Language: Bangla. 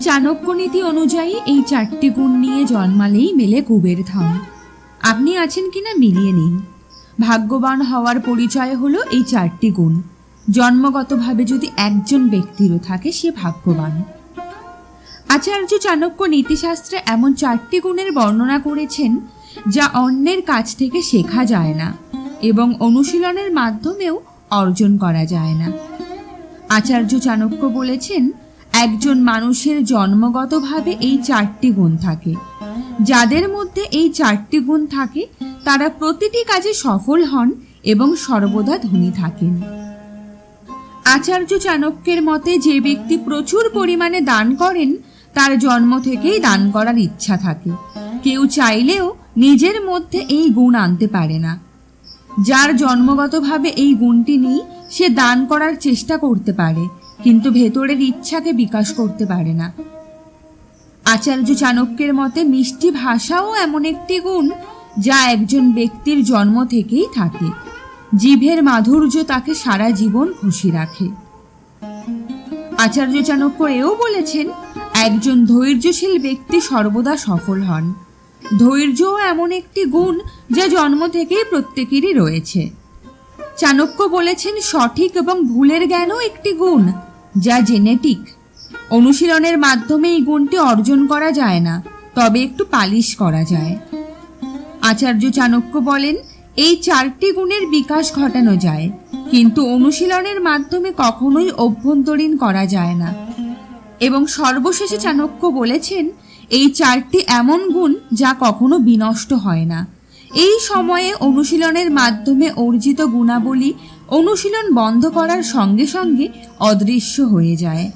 চাণক্য নীতি অনুযায়ী এই চারটি গুণ নিয়ে জন্মালেই মেলে কুবের ধাম। আপনি আছেন কিনা মিলিয়ে নিন। ভাগ্যবান হওয়ার পরিচয় হলো এই চারটি গুণ। জন্মগতভাবে যদি একজন ব্যক্তিরও থাকে, সে ভাগ্যবান। আচার্য চাণক্য নীতিশাস্ত্রে এমন চারটি গুণের বর্ণনা করেছেন, যা অন্যের কাছ থেকে শেখা যায় না এবং অনুশীলনের মাধ্যমেও অর্জন করা যায় না। আচার্য চাণক্য বলেছেন একজন মানুষের জন্মগতভাবে এই চারটি গুণ থাকে। যাদের মধ্যে এই চারটি গুণ থাকে, তারা প্রতিটি কাজে সফল হন এবং সর্বদা ধনী থাকেন। আচার্য চাণক্যের মতে, যে ব্যক্তি প্রচুর পরিমাণে দান করেন, তার জন্ম থেকেই দান করার ইচ্ছা থাকে। কেউ চাইলেও নিজের মধ্যে এই গুণ আনতে পারে না। যার জন্মগতভাবে এই গুণটি নেই, সে দান করার চেষ্টা করতে পারে। কিন্তু ভেতরের ইচ্ছাকে বিকাশ করতে পারে না। আচার্য চাণক্যের মতে মিষ্টি ভাষাও এমন একটি গুণ যা একজন ব্যক্তির জন্ম থেকেই থাকে। জিভের মাধুর্য তাকে সারা জীবন খুশি রাখে। আচার্য চাণক্য এও বলেছেন, একজন ধৈর্যশীল ব্যক্তি সর্বদা সফল হন। ধৈর্যও এমন একটি গুণ যা জন্ম থেকেই প্রত্যেকেরই রয়েছে। চাণক্য বলেছেন, সঠিক এবং ভুলের জ্ঞানও একটি গুণ যা জেনেটিক। অনুশীলনের মাধ্যমে এই গুণটি অর্জন করা যায় না, তবে একটু পালিশ করা যায়। আচার্য চাণক্য বলেন, এই চারটি গুণের বিকাশ ঘটানো যায়, কিন্তু অনুশীলনের মাধ্যমে কখনোই অভ্যন্তরীণ করা যায় না। এবং সর্বশেষে চাণক্য বলেছেন, এই চারটি এমন গুণ যা কখনো বিনষ্ট হয় না। এই সময়ে অনুশীলনের মাধ্যমে অর্জিত গুণাবলী অনুশীলন বন্ধ করার সঙ্গে সঙ্গে অদৃশ্য হয়ে যায়।